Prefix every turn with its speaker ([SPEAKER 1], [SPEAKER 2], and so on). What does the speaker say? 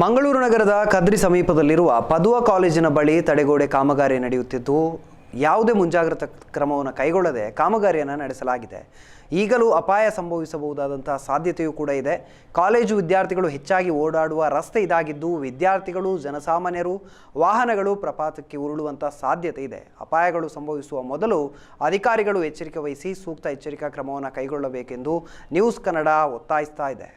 [SPEAKER 1] ಮಂಗಳೂರು ನಗರದ ಕದ್ರಿ ಸಮೀಪದಲ್ಲಿರುವ ಪದುವ ಕಾಲೇಜಿನ ಬಳಿ ತಡೆಗೋಡೆ ಕಾಮಗಾರಿ ನಡೆಯುತ್ತಿದ್ದು, ಯಾವುದೇ ಮುಂಜಾಗ್ರತಾ ಕ್ರಮವನ್ನು ಕೈಗೊಳ್ಳದೆ ಕಾಮಗಾರಿಯನ್ನು ನಡೆಸಲಾಗಿದೆ. ಈಗಲೂ ಅಪಾಯ ಸಂಭವಿಸಬಹುದಾದಂತಹ ಸಾಧ್ಯತೆಯೂ ಕೂಡ ಇದೆ. ಕಾಲೇಜು ವಿದ್ಯಾರ್ಥಿಗಳು ಹೆಚ್ಚಾಗಿ ಓಡಾಡುವ ರಸ್ತೆ ಇದಾಗಿದ್ದು, ವಿದ್ಯಾರ್ಥಿಗಳು, ಜನಸಾಮಾನ್ಯರು, ವಾಹನಗಳು ಪ್ರಪಾತಕ್ಕೆ ಉರುಳುವಂಥ ಸಾಧ್ಯತೆ ಇದೆ. ಅಪಾಯಗಳು ಸಂಭವಿಸುವ ಮೊದಲು ಅಧಿಕಾರಿಗಳು ಎಚ್ಚರಿಕೆ ವಹಿಸಿ ಸೂಕ್ತ ಎಚ್ಚರಿಕಾ ಕ್ರಮವನ್ನು ಕೈಗೊಳ್ಳಬೇಕೆಂದು ನ್ಯೂಸ್ ಕನ್ನಡ ಒತ್ತಾಯಿಸ್ತಾ ಇದೆ.